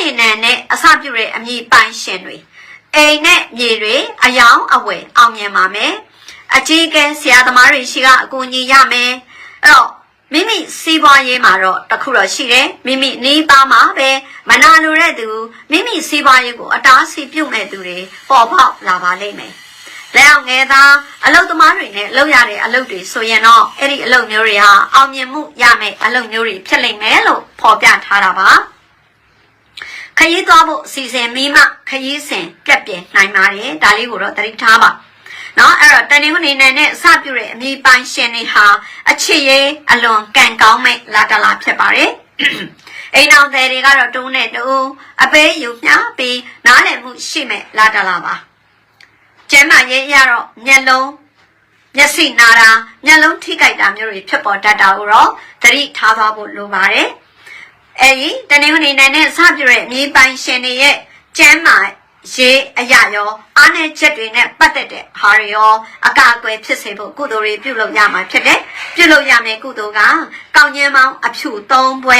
နေနံနဲ့အစပြုတဲ့အမည်ပိုင်ရှင်တွေအိမ်နဲ့မြေတွေအယောင်အဝယ်အောင်မြင်ပါမယ်အကြီးကဲဆရာသမားတွေရှိကအကူအညီရမယ်အဲ့တော့မိမိစီးပွားရေးမှာတော့တခုတော့ရှိတယ်မိမိနေပါမှာပဲမနာလိုတဲ့သူမိမိစီးပွားရေးကိုအတားဆီးပြုတ်မဲ့သူတွေပေါ်ပေါက်လာပါလိမ့်မယ်လက်အောင်ငယ်သားအလုတ်သမားတွေနဲ့လုပ်ရတဲ့အလုပ်တွေဆိုရင်တော့အဲ့ဒီအလုပ်မျိုးတွေဟာအောင်မြင်မှုရမယ်အလုပ်မျိုးတွေဖြစ်လိမ့်မယ်လို့ဖော်ပြထားတာပါ ခရီးသွားဖို့အစီအစဉ်မိမှခရီးစဉ်ပြက်ပြယ်နိုင်ပါတယ်ဒါလေးကိုတော့သတိထားပါနော်အဲ့တော့တနင်္ဂနွေနေ့နဲ့အစပြုတဲ့အမိပိုင်ရှင်တွေဟာအချစ်ရေးအလွန်ကံကောင်းမဲ့လာတလာဖြစ်ပါတယ်အိမ်အောင်တွေကတော့တုံးနဲ့တူအပေးယူမြပြီးနားလည်မှုရှိမဲ့လာတလာပါကျမ်းမာရေးရတော့မျက်လုံးမျက်စိနာတာမျက်လုံးထိကြိုက်တာမျိုးတွေဖြစ်ပေါ်တတ်တာကိုတော့သတိထားသွားဖို့လိုပါတယ် အဲဒီတနင်္ဂနွေနေ့နဲ့စပြုတဲ့အမိပိုင်ရှင်တွေရဲ့ကျမ်းမာရေးအရာရောအားနည်းချက်တွေနဲ့ပတ်သက်တဲ့ဟာတွေရောအကာအကွယ်ဖြစ်စေဖို့ကုသိုလ်တွေပြုလုပ်ရမှာဖြစ်တယ်။ပြုလုပ်ရမယ့်ကုသိုလ်ကကောင်းကျင်းမောင်းအဖြူ၃ပွဲ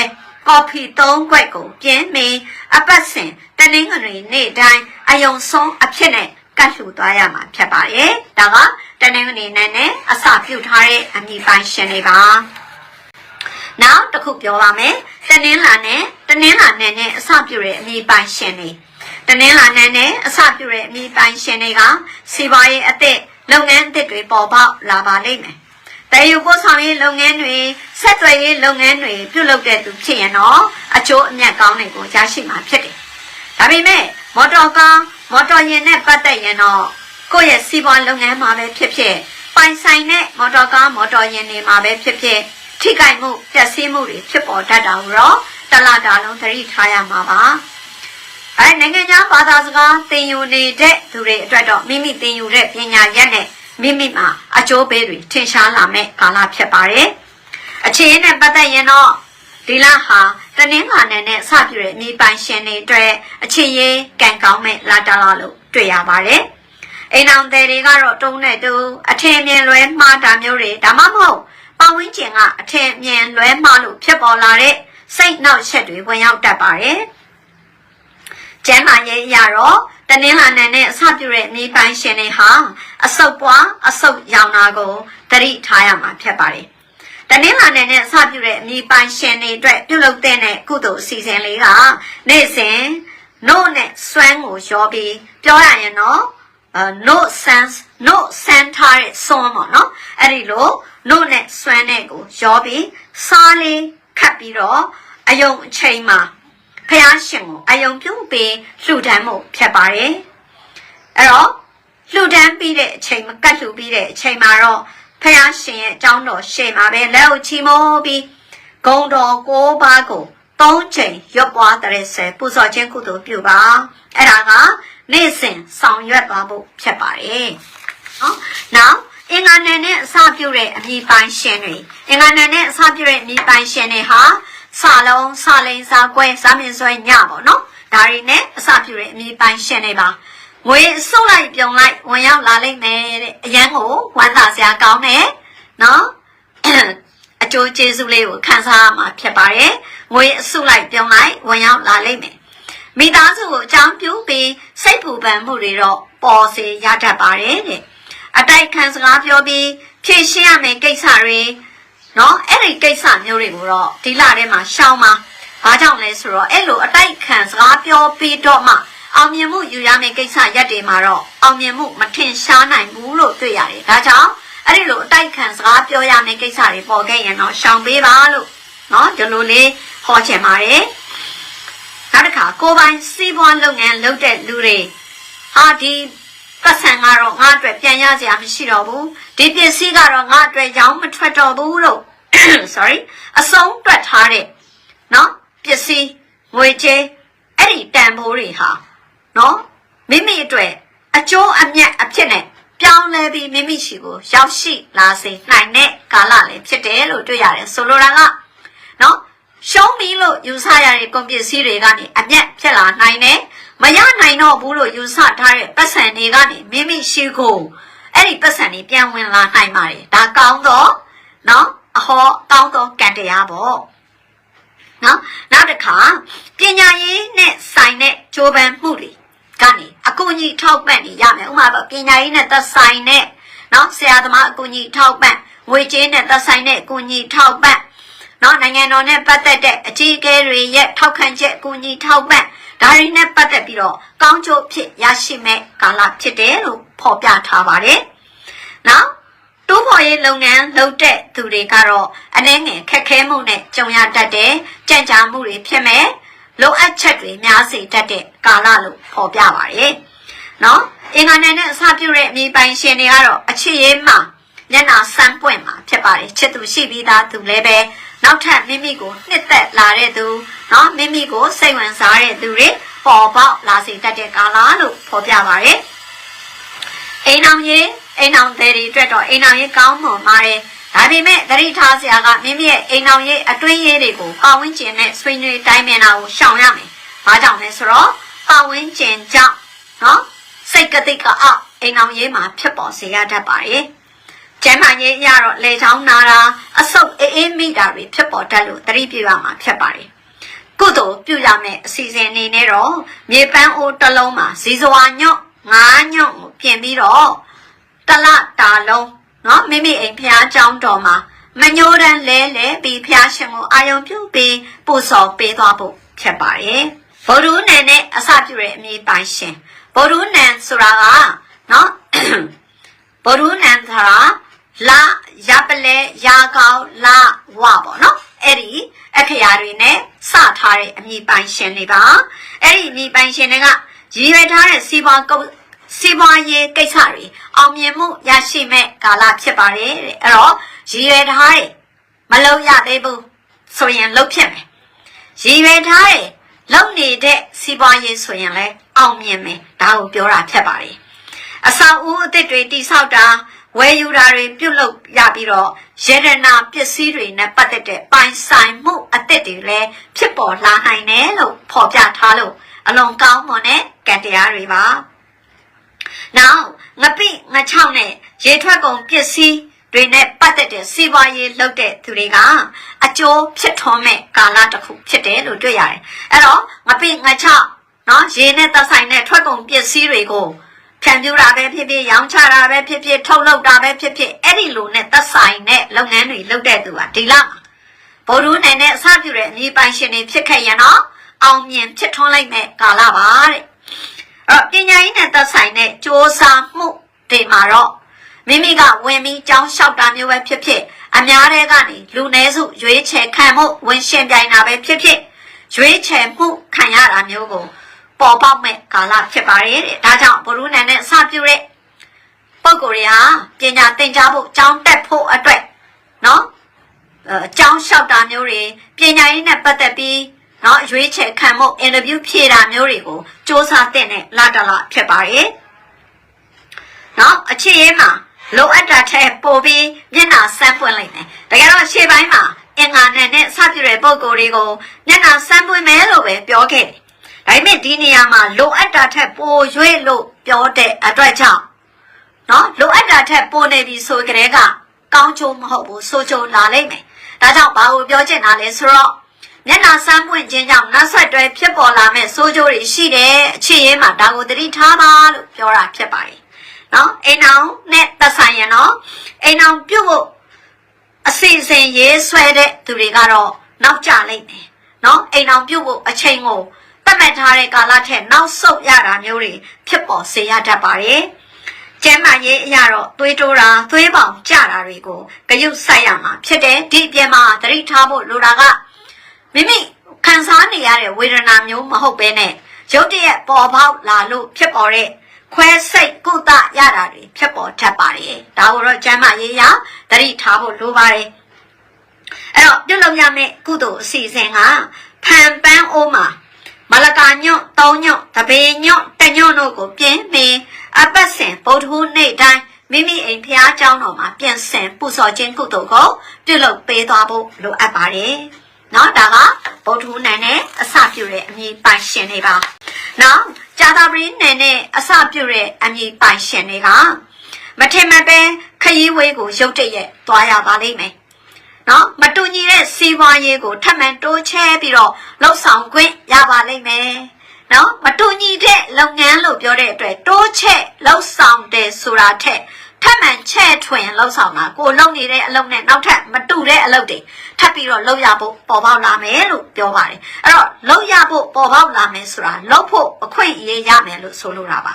ကော်ဖီ၃ခွက်ကိုပြင်းမီအပတ်စဉ်တနင်္ဂနွေနေ့တိုင်းအယုံဆုံးအဖြစ်နဲ့ကတ်လှူသွားရမှာဖြစ်ပါတယ်။ဒါကတနင်္ဂနွေနေ့နဲ့အစပြုထားတဲ့အမိပိုင်းရှင်တွေပါ။ နောက်တစ်ခုပြောပါမယ်။တနင်္လာနဲ့တနင်္လာနဲ့နဲ့အစပြုတဲ့အမိပိုင်းရှင်တွေတနင်္လာနေ့နဲ့အစပြုတဲ့အမိပိုင်ရှင်တွေကစီးပွားရေးအသစ်လုပ်ငန်းအသစ်တွေပေါ်ပေါက်လာပါလိမ့်မယ်။တည်ယူပို့ဆောင်ရေးလုပ်ငန်းတွေဆက်သွယ်ရေးလုပ်ငန်းတွေပြုလုပ်တဲ့သူဖြစ်ရင်တော့အကျိုးအမြတ်ကောင်းတွေကိုရရှိမှာဖြစ်တယ်။ဒါပေမဲ့မော်တော်ကားမော်တော်ယာဉ်နဲ့ပတ်သက်ရင်တော့ကိုယ့်ရဲ့စီးပွားလုပ်ငန်းမှာပဲဖြစ်ဖြစ်ပိုင်ဆိုင်တဲ့မော်တော်ကားမော်တော်ယာဉ်တွေမှာပဲဖြစ်ဖြစ် ထိခိုက်မှုပျက်စီးမှုတွေဖြစ်ပေါ်တတ်တာကိုတော့တလတာလုံးသတိထားရမှာပါ။အဲနိုင်ငံခြားဘာသာစကားသင်ယူနေတဲ့သူတွေအတွက်တော့မိမိသင်ယူတဲ့ပညာရက်နဲ့မိမိမှာအကျိုးပေးတွေထင်ရှားလာမဲ့ကာလဖြစ်ပါတယ်။အခြေအနေနဲ့ပတ်သက်ရင်တော့ဒီလဟာတနင်္လာနေ့နဲ့စပြည့်တဲ့မိပိုင်ရှင်တွေအတွက်အခြေရေးကံကောင်းမဲ့လာတလာလို့တွေ့ရပါတယ်။အိမ်အောင်တွေကတော့တုံးနဲ့တူအထင်မြင်လွဲမှားတာမျိုးတွေဒါမှမဟုတ် ပတ်ဝန်းကျင်ကအထင်မြင်လွဲမှားလို့ဖြစ်ပေါ်လာတဲ့စိတ်နှောက်ယှက်တွေဝင်ရောက်တတ်ပါတယ်။ကျမ်းမာရေးအရတော့တနင်္လာနေ့နဲ့အစပြုတဲ့မိပိုင်းရှင်တွေဟာအဆုတ်ပွားအဆုတ်ရောင်တာကိုသတိထားရမှာဖြစ်ပါတယ်။တနင်္လာနေ့နဲ့အစပြုတဲ့မိပိုင်းရှင်တွေအတွက်ပြုလုပ်တဲ့ကုသိုလ်အစီအစဉ်လေးကနေ့စဉ်နို့နဲ့စွမ်းကိုရောပြီးပြောရရင်တော့အဲ no sense no center ရဲ့စွမ်းပေါ့နော်အဲ့ဒီလို no နဲ့စွမ်းနဲ့ကိုရောပြီးစားလေးခတ်ပြီးတော့အယုံအချိန်မှာဖះရှင်ကိုအယုံပြုတ်ပြီးလှူဒန်းမှုဖြစ်ပါတယ်အဲ့တော့လှူဒန်းပြီးတဲ့အချိန်မကတ်လှူပြီးတဲ့အချိန်မှာတော့ဖះရှင်ရဲ့အကြောင်းတော်ရှေ့မှာပဲလက်ကိုချီမိုးပြီးဂုံတော်ကိုးပါးကိုသုံးချိန်ရွတ်ပွားတဲ့ဆယ်ပူဇော်ခြင်းကုသိုလ်ပြုပါအဲ့ဒါက နေ့စဉ်ဆောင်ရွက်သွားဖို့ဖြစ်ပါတယ်နော်နောက်အင်္ဂါနယ်နဲ့အစပြုတဲ့အမိပိုင်းရှင်တွေအင်္ဂါနယ်နဲ့အစပြုတဲ့အမိပိုင်းရှင်တွေဟာစာလုံးစာလိန်စာကွဲစာမြင်ဆွဲညပေါ့နော်ဒါတွေနဲ့အစပြုတဲ့အမိပိုင်းရှင်းနေပါငွေစုပ်လိုက်ပြုံလိုက်ဝင်ရောက်လာလိမ့်မယ်တဲ့အရန်ကိုဝမ်းသာစရာကောင်းတယ်နော်အကျိုးကျေးဇူးလေးကိုခံစားရမှာဖြစ်ပါတယ်ငွေအစုလိုက်ပြုံလိုက်ဝင်ရောက်လာလိမ့်မယ် မိသားစုကိုအကြောင်းပြုပြီးစိတ်ပူပန်မှုတွေတော့ပေါ်စေရတတ်ပါတယ်တဲ့အတိုက်ခံစကားပြောပြီးဖြည့်ရှင်းရမယ့်ကိစ္စတွေနော်အဲ့ဒီကိစ္စမျိုးတွေကိုတော့ဒီလထဲမှာရှောင်းမှာဘာကြောင့်လဲဆိုတော့အဲ့လိုအတိုက်ခံစကားပြောပြီးတော့မှအောင်မြင်မှုယူရမယ့်ကိစ္စရက်တွေမှာတော့အောင်မြင်မှုမထင်ရှားနိုင်ဘူးလို့တွေ့ရတယ်ဒါကြောင့်အဲ့ဒီလိုအတိုက်ခံစကားပြောရမယ့်ကိစ္စတွေပေါ်ခဲ့ရင်တော့ရှောင်ပေးပါလို့နော်ဒီလိုလေးဟောချင်ပါတယ် နောက်တစ်ခါကိုပိုင်စီးပွားလုပ်ငန်းလုပ်တဲ့လူတွေဟာဒီပတ်စံကတော့ငါအတွက်ပြန်ရစရာမရှိတော့ဘူးဒီပစ္စည်းကတော့ငါအတွက်ရောင်းမထွက်တော့ဘူးလို့ sorry အဆုံးတွက်ထားတဲ့เนาะပစ္စည်းငွေချေးအဲ့ဒီတန်ဖိုးတွေဟာเนาะမိမိအတွက်အကျိုးအမြတ်အဖြစ်နဲ့ပြောင်းလဲပြီးမိမိရှိကိုရောက်ရှိလာစေနိုင်တဲ့ကာလလည်းဖြစ်တယ်လို့တွေ့ရတယ်ဆိုလိုတာကเนาะ ရှုံးပြီလို့ယူဆရတဲ့ကုန်ပစ္စည်းတွေကနေအမျက်ဖြစ်လာနိုင်တယ်။မရနိုင်တော့ဘူးလို့ယူဆထားတဲ့ပတ်စံတွေကနေမိမိရှိကိုအဲ့ဒီပတ်စံတွေပြန်ဝင်လာနိုင်ပါတယ်။ဒါကောင်းတော့နော်အဟောကောင်းတော့ကံတရားပေါ့။နော်နောက်တစ်ခါပညာရေးနဲ့ဆိုင်တဲ့ကြိုးပမ်းမှုတွေကနေအကူအညီထောက်ပံ့နေရမယ်။ဥပမာပညာရေးနဲ့သက်ဆိုင်တဲ့နော်ဆရာသမားအကူအညီထောက်ပံ့ငွေကြေးနဲ့သက်ဆိုင်တဲ့အကူအညီထောက်ပံ့ နော်နိုင်ငံတော်နဲ့ပတ်သက်တဲ့အကြီးအကဲတွေရဲ့ထောက်ခံချက်အကူအညီထောက်ပံ့ဒါတွေနဲ့ပတ်သက်ပြီးတော့ကောင်းကျိုးဖြစ်ရရှိမဲ့ကာလဖြစ်တယ်လို့ဖော်ပြထားပါတယ်နော်တိုးပေါ်ရေးလုပ်ငန်းလုပ်တဲ့သူတွေကတော့အနှဲငယ်ခက်ခဲမှုနဲ့ကြုံရတတ်တယ်ကြံ့ကြာမှုတွေဖြစ်မဲ့လိုအပ်ချက်တွေများစေတတ်တဲ့ကာလလို့ဖော်ပြပါတယ်နော်အင်္ဂါနဲ့အစပြုတဲ့အမိပိုင်ရှင်တွေကတော့အချစ်ရေးမှာမျက်နှာစမ်းပွင့်မှာဖြစ်ပါတယ်ချစ်သူရှိပြီးသားသူလည်းပဲ နောက်ထပ်မိမိကိုနှစ်သက်လာတဲ့သူနော်မိမိကိုစိတ်ဝင်စားတဲ့သူတွေပေါ်ပေါက်လာစေတတ်တဲ့ကာလလို့ဖော်ပြပါတယ်အိမ်အောင်ရေးအိမ်အောင်တဲ့တွေအတွက်တော့အိမ်အောင်ရေးကောင်းမွန်ပါတယ်ဒါပေမဲ့သတိထားစရာကမိမိရဲ့အိမ်အောင်ရေးအတွင်းရေးတွေကိုပတ်ဝန်းကျင်နဲ့ဆွေးနွေးတိုင်းမြင်တာကိုရှောင်ရမယ်။ဘာကြောင့်လဲဆိုတော့ပတ်ဝန်းကျင်ကြောင့်နော်စိတ်ကတိကအောက်အိမ်အောင်ရေးမှာဖြစ်ပေါ်စေရတတ်ပါတယ်။ကျမ်းမာရေးအရတော့လေချောင်းနာတာအဆုတ် အေးအေးမိတာတွေဖြစ်ပေါ်တတ်လို့သတိပြုရမှာဖြစ်ပါတယ်။ကုသိုလ်ပြုရမယ့်အစီအစဉ်အနေနဲ့တော့မြေပန်းအိုးတစ်လုံးမှာဇီဇဝါညွတ်ငါးညွတ်ကိုပြင်ပြီးတော့တလတာလုံးနော်မိမိအိမ်ဖျားเจ้าတော်မှာမညိုးတန်းလဲလဲပြီးဖျားရှင်ကိုအာယုံပြုပြီးပို့ဆောင်ပေးသွားဖို့ဖြစ်ပါတယ်ဗုဒ္ဓနန်နဲ့အစပြုတဲ့အမည်ပိုင်ရှင်ဗုဒ္ဓနန်ဆိုတာကနော်ဗုဒ္ဓနန်ဆိုတာ လာရပလဲရာကောင်းလာဝပေါ့နော်အဲ့ဒီအခရာတွေနဲ့စထားတဲ့အမည်ပိုင်ရှင်တွေပါအဲ့ဒီအမည်ပိုင်ရှင်တွေကရည်ရွယ်ထားတဲ့စီးပွားကုတ်စီးပွားရေးကိစ္စတွေအောင်မြင်မှုရရှိမဲ့ကာလဖြစ်ပါတယ်တဲ့အဲ့တော့ရည်ရွယ်ထားတဲ့မလုံရသေးဘူးဆိုရင်လုံဖြစ်မယ်ရည်ရွယ်ထားတဲ့လုံနေတဲ့စီးပွားရေးဆိုရင်လည်းအောင်မြင်မယ်ဒါကိုပြောတာဖြစ်ပါတယ်အဆောင်ဦးအသစ်တွေတိဆောက်တာ ဝယ်ယူတာတွေပြုတ်လုပ်ရပြီးတော့ရေရနာပစ္စည်းတွေနဲ့ပတ်သက်တဲ့ပိုင်ဆိုင်မှုအသစ်တွေလည်းဖြစ်ပေါ်လာနိုင်တယ်လို့ဖော်ပြထားလို့အလွန်ကောင်းမွန်တဲ့ကံတရားတွေပါ။နောက်ငပိငချောက်နဲ့ရေထွက်ကုန်ပစ္စည်းတွေနဲ့ပတ်သက်တဲ့စီးပွားရေးလုပ်တဲ့သူတွေကအကျိုးဖြစ်ထွန်းမဲ့ကာလတစ်ခုဖြစ်တယ်လို့တွေ့ရတယ်။အဲ့တော့ငပိငချောက်နော်ရေနဲ့သက်ဆိုင်တဲ့ထွက်ကုန်ပစ္စည်းတွေကို ဖြန့်ဖြူးတာပဲဖြစ်ဖြစ်ရောင်းချတာပဲဖြစ်ဖြစ်ထုတ်လုပ်တာပဲဖြစ်ဖြစ်အဲ့ဒီလိုနဲ့သက်ဆိုင်တဲ့လုပ်ငန်းတွေလုပ်တဲ့သူကဒီလမှာဗိုလ်ရူးနိုင်တဲ့အစပြုတဲ့အမည်ပိုင်ရှင်တွေဖြစ်ခဲ့ရင်တော့အောင်မြင်ဖြစ်ထွန်းလိုက်မဲ့ကာလပါတဲ့အဲ့ပညာရေးနဲ့သက်ဆိုင်တဲ့စ조사မှုတွေမှာတော့မိမိကဝင်ပြီးကြောင်းလျှောက်တာမျိုးပဲဖြစ်ဖြစ်အများတဲ့ကနေလူနည်းစုရွေးချယ်ခံမှုဝင်ရှင်ပြိုင်တာပဲဖြစ်ဖြစ်ရွေးချယ်မှုခံရတာမျိုးကို ပေါ်ပေါက်မဲ့ကာလဖြစ်ပါတယ်တဲ့ဒါကြောင့်ဘုရုနန်နဲ့စပြုတဲ့ပုံကိုယ်တွေဟာပညာသင်ကြားဖို့ကြောင်းတက်ဖို့အတွက်နော်အဲအကြောင်းလျှောက်တာမျိုးတွေပညာရေးနဲ့ပတ်သက်ပြီးနော်ရွေးချယ်ခံမှုအင်တာဗျူးဖြေတာမျိုးတွေကိုစ조사တဲ့နဲ့လာတလာဖြစ်ပါတယ်နော်အချစ်ရေးမှာလိုအပ်တာထက်ပိုပြီးမျက်နှာဆန်းပွင့်လိုက်မယ်တကယ်တော့ရှေ့ပိုင်းမှာအင်္ဂါနဲ့နဲ့စပြုတဲ့ပုံကိုယ်တွေကိုမျက်နှာဆန်းပွင့်မယ်လို့ပဲပြောခဲ့တယ် ဒါပေမဲ့ဒီနေရာမှာလိုအပ်တာထက်ပိုရွေ့လို့ပြောတဲ့အတွက်ကြောင့်နော်လိုအပ်တာထက်ပိုနေပြီဆိုကြတဲ့ကကောင်းချိုးမဟုတ်ဘူးဆိုချိုးလာလိမ့်မယ်ဒါကြောင့်ဘာကိုပြောချင်တာလဲဆိုတော့မျက်နှာဆန်းပွင့်ခြင်းကြောင့်နောက်ဆက်တွဲဖြစ်ပေါ်လာမဲ့ဆိုးကျိုးတွေရှိတယ်အခြေရေးမှာဒါကိုသတိထားပါလို့ပြောတာဖြစ်ပါတယ်နော်အိမ်အောင်နဲ့သက်ဆိုင်ရင်နော်အိမ်အောင်ပြုတ်ဖို့အစီအစဉ်ရေးဆွဲတဲ့သူတွေကတော့နောက်ကျလိမ့်မယ်နော်အိမ်အောင်ပြုတ်ဖို့အချိန်ကို တတ်မှတ်ထားတဲ့ကာလထက်နောက်ဆုတ်ရတာမျိုးတွေဖြစ်ပေါ်စေရတတ်ပါတယ်ကျမ်းမာရေးအရာတော့သွေးတိုးတာသွေးပေါင်ကျတာတွေကိုဂရုစိုက်ရမှာဖြစ်တယ်ဒီအပြင်မှာသတိထားဖို့လိုတာကမိမိခံစားနေရတဲ့ဝေဒနာမျိုးမဟုတ်ဘဲနဲ့ရုတ်တရက်ပေါ်ပေါက်လာလို့ဖြစ်ပေါ်တဲ့ခွဲစိတ်ကုသရတာတွေဖြစ်ပေါ်တတ်ပါတယ်ဒါကိုတော့ကျမ်းမာရေးရသတိထားဖို့လိုပါတယ်အဲ့တော့ပြုလုပ်ရမယ့်ကုသိုလ်အစီအစဉ်ကဖန်ပန်းအိုးမှာ မလကာညွတ်သုံးညွတ်တပေညွတ်တညွတ်တို့ကိုပြင်းပင်အပတ်စဉ်ဗုဒ္ဓဟူးနေ့တိုင်းမိမိအိမ်ဖျားเจ้าတော်မှာပြန်ဆင်ပူဇော်ခြင်းကုသိုလ်ကိုပြုလုပ်ပေးသွားဖို့လိုအပ်ပါတယ်။နော်ဒါကဗုဒ္ဓဟူးနေ့နဲ့အစပြုတဲ့အမည်ပိုင်ရှင်တွေပါ။နော်ဂျာတာပရီနယ်နဲ့အစပြုတဲ့အမည်ပိုင်ရှင်တွေကမထင်မှတ်ပဲခရီးဝေးကိုရုတ်တရက်သွားရပါလိမ့်မယ်။ နော်မတူညီတဲ့စီးပွားရေးကိုထပ်မံတိုးချဲပြီးတော့လှုပ်ဆောင်ခွင့်ရပါလိမ့်မယ်နော်မတူညီတဲ့လုပ်ငန်းလို့ပြောတဲ့အတွက်တိုးချဲ့လှုပ်ဆောင်တယ်ဆိုတာထက်ထပ်မံချဲ့ထွင်လှုပ်ဆောင်တာကိုလုပ်နေတဲ့အလုပ်နဲ့နောက်ထပ်မတူတဲ့အလုပ်တွေထပ်ပြီးတော့လုပ်ရဖို့ပေါ်ပေါက်လာမယ်လို့ပြောပါတယ်အဲ့တော့လုပ်ရဖို့ပေါ်ပေါက်လာမယ်ဆိုတာလုပ်ဖို့အခွင့်အရေးရမယ်လို့ဆိုလိုတာပါ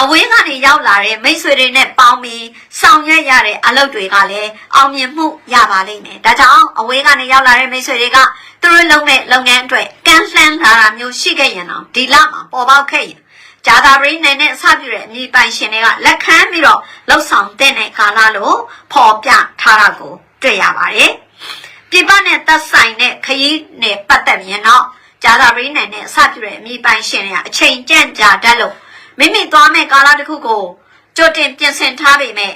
အဝေးကနေရောက်လာတဲ့မိတ်ဆွေတွေနဲ့ပေါင်းပြီးဆောင်ရွက်ရတဲ့အလုပ်တွေကလည်းအောင်မြင်မှုရပါလိမ့်မယ်။ဒါကြောင့်အဝေးကနေရောက်လာတဲ့မိတ်ဆွေတွေကသူတို့လုပ်တဲ့လုပ်ငန်းအတွက်ကန့်လှမ်းလာတာမျိုးရှိခဲ့ရင်တော့ဒီလမှာပေါ်ပေါက်ခဲ့ရင်ဂျာသာပရိနိုင်နဲ့အစပြုတဲ့အမိပိုင်ရှင်တွေကလက်ခံပြီးတော့လှုပ်ဆောင်တဲ့ကာလလို့ဖော်ပြထားတာကိုတွေ့ရပါတယ်။ပြပနဲ့သက်ဆိုင်တဲ့ခရီးနဲ့ပတ်သက်ရင်တော့ဂျာသာပရိနိုင်နဲ့အစပြုတဲ့အမိပိုင်ရှင်တွေကအချိန်ကြန့်ကြာတတ်လို့ မိမိသွားမဲ့ကာလတစ်ခုကိုကြိုတင်ပြင်ဆင်ထားပေမဲ့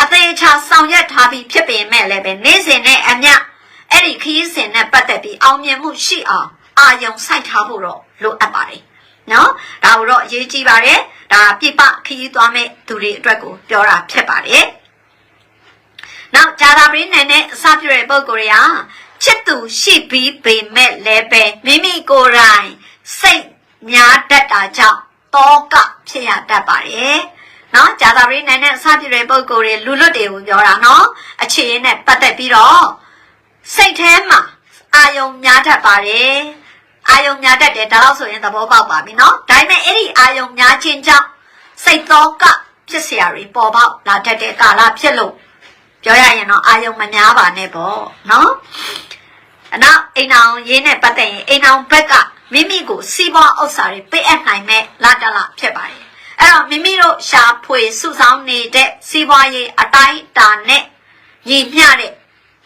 အသေးချာဆောင်ရွက်ထားပြီးဖြစ်ပေမဲ့လည်းပဲနေ့စဉ်နဲ့အမျှအဲ့ဒီခရီးစဉ်နဲ့ပတ်သက်ပြီးအောင်မြင်မှုရှိအောင်အာယုံစိုက်ထားဖို့တော့လိုအပ်ပါတယ်နော်ဒါတော့အရေးကြီးပါတယ်ဒါပြပခရီးသွားမဲ့သူတွေအတွက်ကိုပြောတာဖြစ်ပါတယ်နောက်ဂျာတာပရင်းနယ်နဲ့အစပြုတဲ့ပုံကိုယ်တွေကချစ်သူရှိပြီးပေမဲ့လည်းပဲမိမိကိုယ်တိုင်စိတ်များတတ်တာကြောင့် တောကဖြစ်ရတတ်ပါတယ်။နော်ဂျာသာပရိနိုင်နဲ့အစပြည့်တဲ့ပုံကိုယ်တွေလူလွတ်တွေကိုပြောတာနော်အခြေရင်းနဲ့ပတ်သက်ပြီးတော့စိတ်ထဲမှာအာယုံများတတ်ပါတယ်။အာယုံများတတ်တယ်ဒါတော့ဆိုရင်သဘောပေါက်ပါပြီနော်။ဒါပေမဲ့အဲ့ဒီအာယုံများခြင်းကြောင့်စိတ်သောကဖြစ်เสียရီပေါ်ပေါက်လာတတ်တဲ့ကာလဖြစ်လို့ပြောရရင်တော့အာယုံမများပါနဲ့ပေါ့နော်။အနောက်အိမ်အောင်ရေးနဲ့ပတ်သက်ရင်အိမ်အောင်ဘက်က မိမိကိုစီးပွားဥစ္စာတွေပေးအပ်နိုင်မဲ့လာတလဖြစ်ပါတယ်။အဲ့တော့မိမိတို့ရှာဖွေစုဆောင်းနေတဲ့စီးပွားရေးအတိုင်းအတာနဲ့ညီမျှတဲ့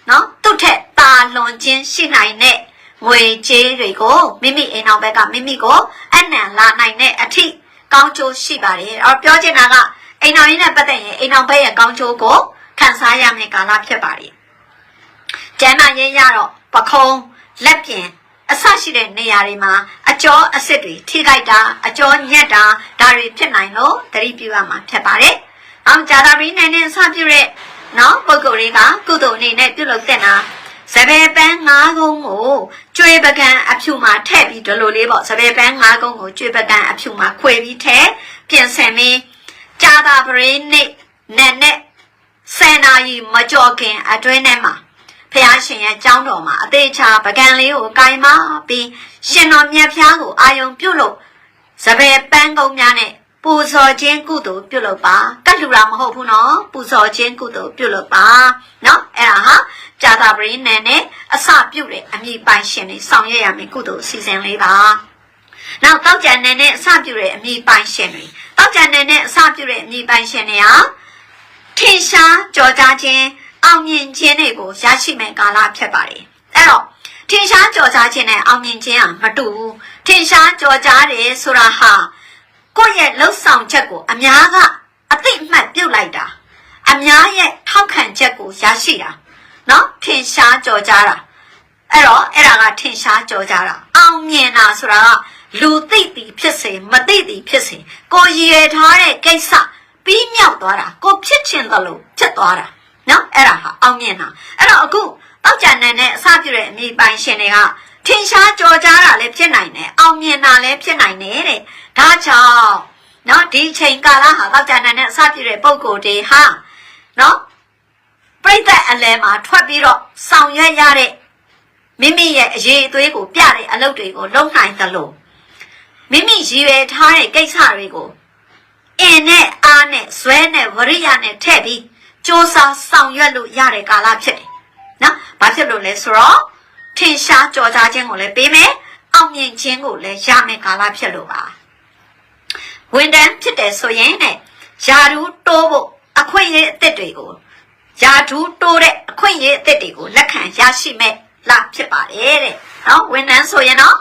နော်သူ့ထက်တာလွန်ခြင်းရှိနိုင်တဲ့ငွေကြေးတွေကိုမိမိအိမ်အောင်ဘက်ကမိမိကိုအနံလာနိုင်တဲ့အထိကောင်းကျိုးရှိပါတယ်။အော်ပြောချင်တာကအိမ်အောင်ရင်းနဲ့ပတ်သက်ရင်အိမ်အောင်ဘက်ရဲ့ကောင်းကျိုးကိုခံစားရမယ့်ကာလဖြစ်ပါတယ်။ကျမ်းမာရေးရတော့ပခုံးလက်ပြင် အဆရှိတဲ့နေရာတွေမှာအကျော်အစ်စ်တွေထိခိုက်တာအကျော်ညက်တာဒါတွေဖြစ်နိုင်လို့သတိပြုရမှာဖြစ်ပါတယ်။အောင်ဂျာတာဘီနဲ့နဲ့အစပြုတဲ့နော်ပုဂ္ဂိုလ်တွေကကုသိုလ်အနေနဲ့ပြုလုပ်တဲ့နာစပယ်ပန်း၅ကုန်းကိုကျွေးပကံအဖြူမှာထည့်ပြီးဒီလိုလေးပေါ့စပယ်ပန်း၅ကုန်းကိုကျွေးပကံအဖြူမှာခွေပြီးထည့်ပြင်ဆင်ပြီးဂျာတာပရိနေနဲ့နဲ့ဆယ်နာရီမကြော်ခင်အတွင်းထဲမှာ ဖះရှင်ရဲ့ကြောင်းတော်မှာအသေးချာပကံလေးကိုကင်မပြီးရှင်တော်မြတ်ဖះကိုအာယုံပြုတ်လို့စပယ်ပန်းကုန်းများနဲ့ပူဇော်ခြင်းကုသိုလ်ပြုလုပ်ပါကတ်လူတာမဟုတ်ဘူးနော်ပူဇော်ခြင်းကုသိုလ်ပြုလုပ်ပါနော်အဲ့ဒါဟာဂျာတာပရိနယ်နဲ့အစပြုတ်တဲ့အမိပိုင်ရှင်တွေဆောင်ရွက်ရမယ့်ကုသိုလ်အစီအစဉ်လေးပါနောက်တောက်ကြံနယ်နဲ့အစပြုတ်တဲ့အမိပိုင်ရှင်တွေတောက်ကြံနယ်နဲ့အစပြုတ်တဲ့အမိပိုင်ရှင်တွေဟာထင်ရှားကြော်ကြားခြင်း အောင်မြင်ခြင်းတွေကိုရရှိမဲ့ကာလဖြစ်ပါတယ်အဲ့တော့ထင်ရှားကြော်ကြားခြင်းနဲ့အောင်မြင်ခြင်းဟာမတူဘူးထင်ရှားကြော်ကြားတယ်ဆိုတာဟာကိုယ့်ရဲ့လှုပ်ဆောင်ချက်ကိုအများကအသိအမှတ်ပြုတ်လိုက်တာအများရဲ့ထောက်ခံချက်ကိုရရှိတာเนาะထင်ရှားကြော်ကြားတာအဲ့တော့အဲ့ဒါကထင်ရှားကြော်ကြားတာအောင်မြင်တာဆိုတာကလူသိသည်ဖြစ်စေမသိသည်ဖြစ်စေကိုရည်ရထားတဲ့ကိစ္စပြီးမြောက်သွားတာကိုဖြစ်ချင်တယ်လို့ဖြစ်သွားတာ နော်အဲ့ဒါဟာအောင်မြင်တာအဲ့တော့အခုတောက်ကြံနေနဲ့အစပြုတဲ့အမိပိုင်ရှင်တွေကထင်ရှားကြော်ကြားတာလည်းဖြစ်နိုင်တယ်အောင်မြင်တာလည်းဖြစ်နိုင်တယ်တဲ့ဒါကြောင့်နော်ဒီချိန်ကာလဟာတောက်ကြံနေနဲ့အစပြုတဲ့ပုံကိုယ်တွေဟာနော်ပြိတ္တအလဲမှာထွက်ပြီးတော့ဆောင်ရွက်ရတဲ့မိမိရဲ့အရေးအသွေးကိုပြတဲ့အလုပ်တွေကိုလုပ်နိုင်သလိုမိမိရည်ရွယ်ထားတဲ့ကိစ္စတွေကိုအင်းနဲ့အားနဲ့ဇွဲနဲ့ဝရိယနဲ့ထည့်ပြီး စ조사ဆောင်ရွက်လို့ရတဲ့ကာလဖြစ်တယ်။နော်။ဘာဖြစ်လို့လဲဆိုတော့ထင်ရှားကြော်ကြားခြင်းကိုလည်းပေးမယ်။အောင်မြင်ခြင်းကိုလည်းရမယ်ကာလဖြစ်လို့ပါ။ဝန်တန်းဖြစ်တယ်ဆိုရင်နဲ့ယာဒူးတိုးဖို့အခွင့်အရေးအသစ်တွေကိုယာဒူးတိုးတဲ့အခွင့်အရေးအသစ်တွေကိုလက်ခံရရှိမဲ့လဖြစ်ပါတယ်တဲ့။နော်ဝန်တန်းဆိုရင်တော့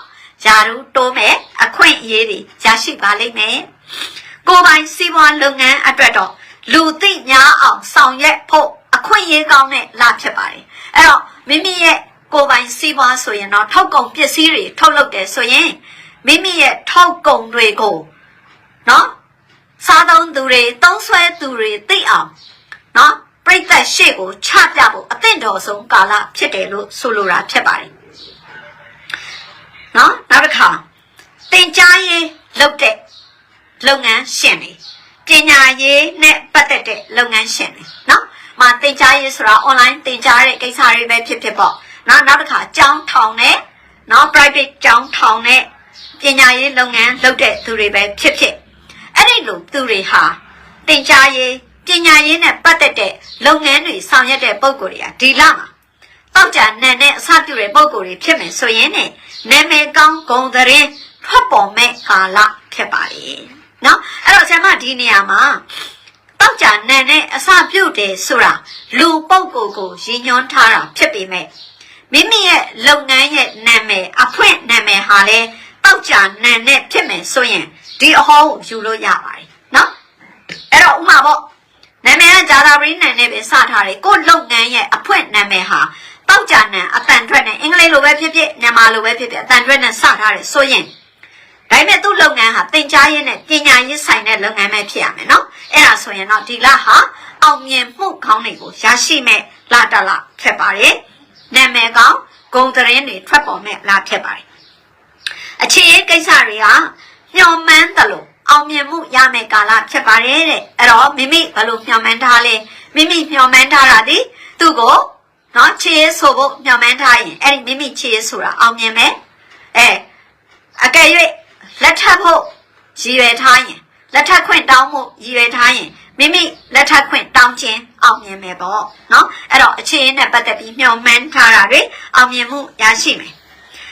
ယာဒူးတိုးမဲ့အခွင့်အရေးတွေရရှိပါလိမ့်မယ်။ကိုယ်ပိုင်စီးပွားလုပ်ငန်းအတွက်တော့ လူသိများအောင်ဆောင်ရွက်ဖို့အခွင့်အရေးကောင်းတဲ့လဖြစ်ပါတယ်အဲ့တော့မိမိရဲ့ကိုယ်ပိုင်စီးပွားဆိုရင်တော့ထောက်ကုံပစ္စည်းတွေထုတ်လုပ်တယ်ဆိုရင်မိမိရဲ့ထောက်ကုံတွေကိုနော်စားသုံးသူတွေသုံးဆွဲသူတွေသိအောင်နော်ပပြိတ္တရှေ့ကိုချပြဖို့အသင့်တော်ဆုံးကာလဖြစ်တယ်လို့ဆိုလိုတာဖြစ်ပါတယ်နော်နောက်တစ်ခါသင်ကြားရေးလုပ်တဲ့လုပ်ငန်းရှင်တွေ ပညာရေးနဲ့ပတ်သက်တဲ့လုပ်ငန်းရှင်တွေနော်မသင်ကြားရေးဆိုတာ online သင်ကြားတဲ့ကိစ္စတွေပဲဖြစ်ဖြစ်ပေါ့နော်နောက်တစ်ခါကျောင်းထောင်နဲ့နော် private ကျောင်းထောင်နဲ့ပညာရေးလုပ်ငန်းလုပ်တဲ့သူတွေပဲဖြစ်ဖြစ်အဲ့ဒီလိုသူတွေဟာသင်ကြားရေးပညာရေးနဲ့ပတ်သက်တဲ့လုပ်ငန်းတွေဆောင်ရွက်တဲ့ပုံကိုယ်တွေကဒီလမှာတောက်ကြနန်နဲ့အစပြုတဲ့ပုံကိုယ်တွေဖြစ်မယ်ဆိုရင်ねနာမည်ကောင်းဂုံသတင်းထွက်ပေါ်မဲ့ကာလဖြစ်ပါလေ နော်အဲ့တော့ဆရာမဒီနေရာမှာတောက်ကြနန်နဲ့အစပြုတယ်ဆိုတာလူပုံကိုယ်ကိုရည်ညွှန်းထားတာဖြစ်ပေမဲ့မိမိရဲ့လုပ်ငန်းရဲ့နာမည်အဖွင့်နာမည်ဟာလဲတောက်ကြနန်နဲ့ဖြစ်မယ်ဆိုရင်ဒီအဟောကိုယူလို့ရပါတယ်နော်အဲ့တော့ဥမာပေါ့နာမည်ကဂျာသာပရင်းနန်နဲ့ပဲစထားတယ်ကို့လုပ်ငန်းရဲ့အဖွင့်နာမည်ဟာတောက်ကြနန်အတန်ထွက်နဲ့အင်္ဂလိပ်လိုပဲဖြစ်ဖြစ်မြန်မာလိုပဲဖြစ်ဖြစ်အတန်ထွက်နဲ့စထားတယ်ဆိုရင် ဒါပေမဲ့သူ့လုပ်ငန်းဟာသင်ကြားရေးနဲ့ပညာရေးဆိုင်တဲ့လုပ်ငန်းပဲဖြစ်ရမယ်နော်အဲ့ဒါဆိုရင်တော့ဒီလဟာအောင်မြင်မှုကောင်းတွေကိုရရှိမဲ့လာတလဖြစ်ပါတယ်နာမည်ကောင်းဂုံသတင်းတွေထွက်ပေါ်မဲ့လာဖြစ်ပါတယ်အခြေရေးကိစ္စတွေကညှော်မှန်းတယ်လို့အောင်မြင်မှုရမယ့်ကာလဖြစ်ပါတယ်တဲ့အဲ့တော့မိမိဘယ်လိုမျှော်မှန်းထားလဲမိမိမျှော်မှန်းထားတာဒီသူ့ကိုနော်ခြေရေးဆိုဖို့မျှော်မှန်းထားရင်အဲ့ဒီမိမိခြေရေးဆိုတာအောင်မြင်မယ်အဲအကယ်၍ လက်ထပ်ဖို့ရည်ရွယ်ထားရင်လက်ထပ်ခွင့်တောင်းဖို့ရည်ရွယ်ထားရင်မိမိလက်ထပ်ခွင့်တောင်းခြင်းအောင်မြင်မယ်ပေါ့နော်အဲ့တော့အခြေအနေနဲ့ပတ်သက်ပြီးမျှော်မှန်းထားတာတွေအောင်မြင်မှုရရှိမယ်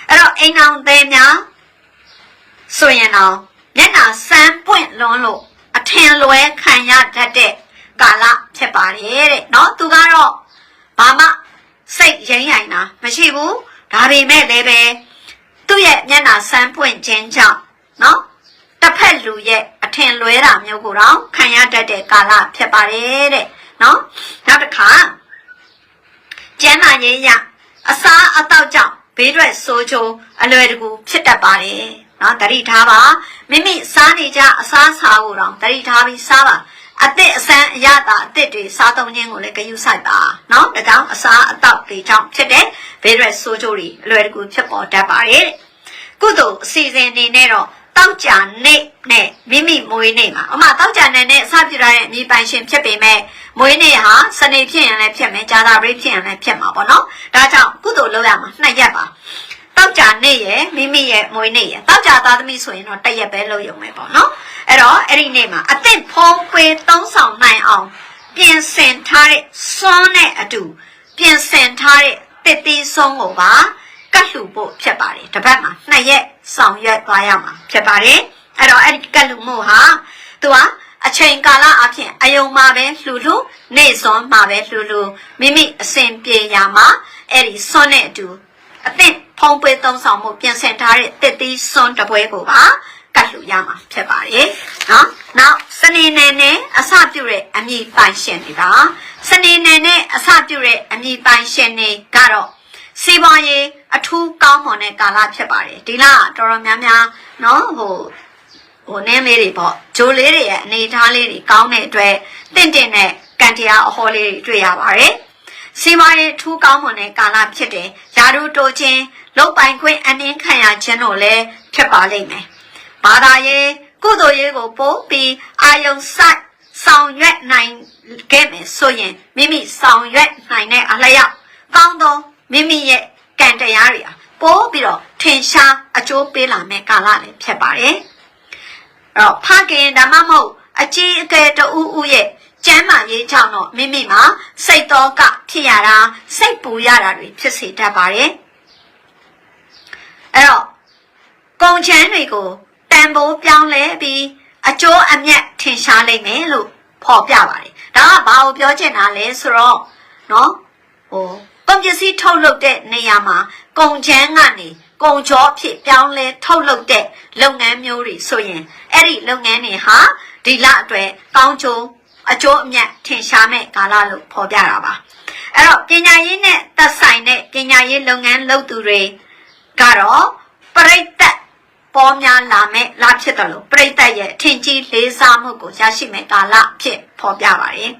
အဲ့တော့အိမ်အောင်သေးများဆိုရင်တော့မျက်နှာစမ်းပွင့်လွန်းလို့အထင်လွဲခံရတတ်တဲ့ကာလဖြစ်ပါတယ်တဲ့နော်သူကတော့ဘာမှစိတ်ရင်းရိုင်တာမရှိဘူးဒါပေမဲ့လည်းပဲသူ့ရဲ့မျက်နှာစမ်းပွင့်ခြင်းကြောင့် เนาะတစ်ဖက်လူရဲ့အထင်လွဲတာမျိုးကိုတော့ခံရတတ်တဲ့ကာလဖြစ်ပါတယ်တဲ့เนาะနောက်တစ်ခါကျန်းမာရေးရအစားအသောက်ကြောင့်ဘေးထွက်ဆိုးချိုးအလွယ်တကူဖြစ်တတ်ပါတယ်နော်တတိထားပါမိမိစားနေကြအစားစားဖို့တော့တတိထားပြီးစားပါအစ်စ်အစမ်းအရတာအစ်စ်တွေစားသုံးခြင်းကိုလည်းဂရုစိုက်ပါနော်ဒါကြောင့်အစားအသောက်တွေကြောင့်ဖြစ်တဲ့ဘေးရက်ဆိုးချိုးတွေအလွယ်တကူဖြစ်ပေါ်တတ်ပါတယ်ကုသိုလ်အစီအစဉ်နေနဲ့တော့ တောက်ကြနေ့နဲ့မိမိမွေးနေ့မှာအမတောက်ကြနေ့နဲ့အစပြုရတဲ့အမိပိုင်ရှင်ဖြစ်ပေမဲ့မွေးနေ့ဟာစနေဖြစ်ရင်လည်းဖြစ်မယ်ဂျာသာပရိဖြစ်ရင်လည်းဖြစ်မှာပေါ့နော်ဒါကြောင့်ကုသိုလ်လုပ်ရမှာနှစ်ရက်ပါတောက်ကြနေ့ရဲ့မိမိရဲ့မွေးနေ့ရဲ့တောက်ကြသားသမီးဆိုရင်တော့တစ်ရက်ပဲလုပ်ရုံပဲပေါ့နော်အဲ့တော့အဲ့ဒီနေ့မှာအသင့်ဖုံးခွေသုံးဆောင်နိုင်အောင်ပြင်ဆင်ထားတဲ့စွန်းနဲ့အတူပြင်ဆင်ထားတဲ့တစ်သီးဆုံးကိုပါ ကတ်လှူဖို့ဖြစ်ပါတယ်တစ်ပတ်မှာနှစ်ရက်ဆောင်ရွက်သွားရမှာဖြစ်ပါတယ်အဲ့တော့အဲ့ဒီကတ်လှူမှုဟာသူကအချိန်ကာလအဖြစ်အယုံမှာပဲလှူလှူနေ့စွန်းမှာပဲလှူလှူမိမိအစဉ်ပြေရမှာအဲ့ဒီစွန်းနဲ့အတူအသင့်ဖုံးပွေးသုံးဆောင်မှုပြင်ဆင်ထားတဲ့တစ်သီးစွန်းတစ်ပွဲကိုပါကတ်လှူရမှာဖြစ်ပါတယ်နော်နောက်စနေနေ့နဲ့အစပြုတဲ့အမိပိုင်ရှင်တွေပါစနေနေ့နဲ့အစပြုတဲ့အမိပိုင်ရှင်တွေကတော့စီးပွားရေး အထူးကောင်းမွန်တဲ့ကာလဖြစ်ပါတယ်ဒီလတော်တော်များများနော်ဟိုဟိုနင်းလေးတွေပေါ့ဂျိုးလေးတွေရဲ့အနေအထားလေးတွေကောင်းတဲ့အတွက်တင့်တင့်နဲ့ကန်တရားအဟောလေးတွေတွေ့ရပါတယ်စီးပွားရေးထူးကောင်းမွန်တဲ့ကာလဖြစ်တယ်ယာရုတိုခြင်းလုတ်ပိုင်ခွင့်အနှင်းခံရခြင်းတို့လည်းဖြစ်ပါလိမ့်မယ်ဘာသာရေးကုသိုလ်ရေးကိုပို့ပြီးအာယုံဆိုင်ဆောင်ရွက်နိုင်ခဲ့မယ်ဆိုရင်မိမိဆောင်ရွက်နိုင်တဲ့အလျောက်ကောင်းသောမိမိရဲ့ ကံတရားတွေဟာပိုးပြီးတော့ထင်ရှားအကျိုးပေးလာမယ့်ကာလလည်းဖြစ်ပါတယ်။အဲ့တော့ဖခင်ဓမ္မမဟုတ်အကြီးအကဲတဦးဦးရဲ့ကျမ်းမာရေးကြောင့်တော့မိမိမှာစိတ်တော်ကဖြစ်ရတာစိတ်ပူရတာတွေဖြစ်စေတတ်ပါတယ်။အဲ့တော့ကုံချမ်းတွေကိုတန်ဖိုးပြောင်းလဲပြီးအကျိုးအမြတ်ထင်ရှားလိမ့်မယ်လို့ဖော်ပြပါတယ်။ဒါကဘာကိုပြောချင်တာလဲဆိုတော့နော်ဟို ကုန်ပစ္စည်းထုတ်လုပ်တဲ့နေရာမှာကုန်ချမ်းကနေကုန်ချောဖြစ်ပြောင်းလဲထုတ်လုပ်တဲ့လုပ်ငန်းမျိုးတွေဆိုရင်အဲ့ဒီလုပ်ငန်းတွေဟာဒီလအတွက်ကောင်းကျိုးအကျိုးအမြတ်ထင်ရှားမဲ့ကာလလို့ဖော်ပြတာပါအဲ့တော့ပညာရေးနဲ့သက်ဆိုင်တဲ့ပညာရေးလုပ်ငန်းလုပ်သူတွေကတော့ပရိသတ်ပေါ်များလာမဲ့လဖြစ်တယ်လို့ပရိသတ်ရဲ့အထင်ကြီးလေးစားမှုကိုရရှိမဲ့ကာလဖြစ်ဖော်ပြပါတယ်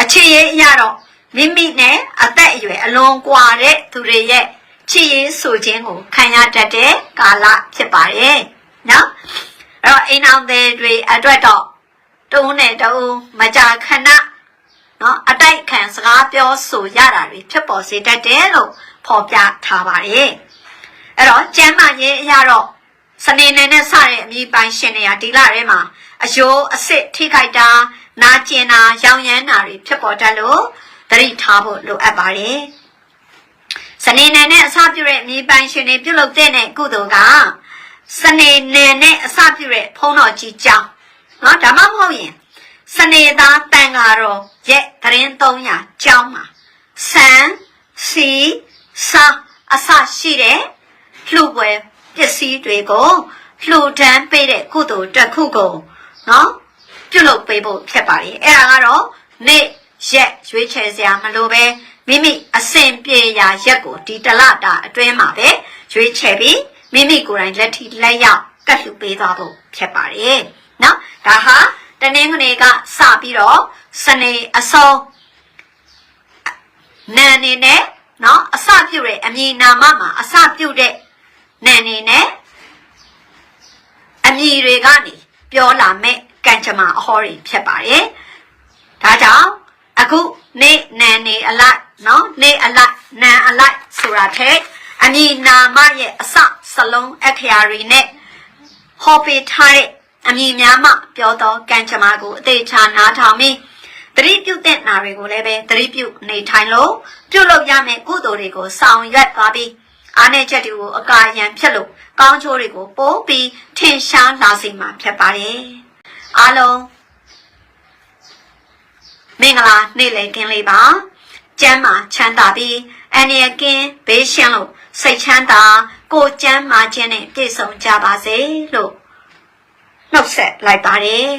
အချစ်ရေးအရတော့ မိမိနဲ့အသက်အရွယ်အလွန်ကွာတဲ့သူတွေရဲ့ချစ်ရေးဆိုခြင်းကိုခံရတတ်တဲ့ကာလဖြစ်ပါတယ်။နော်။အဲ့တော့အိမ်အောင်တွေအတွက်တော့တုံးနဲ့တုံးမကြာခဏနော်အတိုက်ခံစကားပြောဆိုရတာတွေဖြစ်ပေါ်စေတတ်တယ်လို့ဖော်ပြထားပါတယ်။အဲ့တော့ကျမ်းမာရေးအရာတော့စနေနေ့နဲ့စတဲ့အမိပိုင်ရှင်တွေကဒီလထဲမှာအယိုးအစ်စ်ထိခိုက်တာနာကျင်တာရောင်ရမ်းတာတွေဖြစ်ပေါ်တတ်လို့ သတိထားဖို့လိုအပ်ပါတယ်စနေနေ့နဲ့အစပြုတဲ့အမိပိုင်ရှင်တွေပြုလုပ်တဲ့ကုသိုလ်ကစနေနေ့နဲ့အစပြုတဲ့ဖုံးတော်ကြီးကြောင်းနော်ဒါမှမဟုတ်ရင်စနေသားတန်ဃာတော်ရဲ့သတင်း300ကျောင်းမှာဆန်စီစာအစရှိတဲ့လှူပွဲပစ္စည်းတွေကိုလှူဒန်းပေးတဲ့ကုသိုလ်တစ်ခုကိုနော်ပြုလုပ်ပေးဖို့ဖြစ်ပါတယ်အဲ့ဒါကတော့နေ့ ရက်ရွေးချယ်စရာမလိုပဲမိမိအစဉ်ပြေရာရက်ကိုဒီတလတာအတွင်းမှာပဲရွေးချယ်ပြီးမိမိကိုယ်တိုင်လက်ထိလက်ရောက်ကတ်လှူပေးသွားဖို့ဖြစ်ပါတယ်နော်ဒါဟာတနင်္ဂနွေကစပြီးတော့စနေအစုံနန်နေနဲ့နော်အစပြုတဲ့အမည်နာမမှာအစပြုတဲ့နန်နေနဲ့အမည်တွေကနေပြောလာမဲ့ကံကြမ္မာအဟောတွေဖြစ်ပါတယ်။ဒါကြောင့် အခုနေနန်နေအလိုက်နော်နေအလိုက်နန်အလိုက်ဆိုတာတဲ့အမည်နာမရဲ့အစစလုံးအခရာတွေနဲ့ဟောပေးထားတဲ့အမည်များမှပြောသောကံကြမ္မာကိုအသေးချာနားထောင်ပြီးသတိပြုတဲ့နာတွေကိုလည်းပဲသတိပြုနေထိုင်လို့ပြုလုပ်ရမယ့်ကုသိုလ်တွေကိုဆောင်ရွက်သွားပြီးအားနည်းချက်တွေကိုအကာအရန်ဖြစ်လို့ကောင်းကျိုးတွေကိုပို့ပြီးထင်ရှားလာစေမှာဖြစ်ပါတယ်။အားလုံး မင်္ဂလာနေ့လည်ခင်းလေးပါကျမ်းမာချမ်းသာပြီးအန္တရာယ်ကင်းဘေးရှင်းလို့စိတ်ချမ်းသာကိုယ်ကျမ်းမာခြင်းနဲ့ပြည့်စုံကြပါစေလို့နှုတ်ဆက်လိုက်ပါတယ်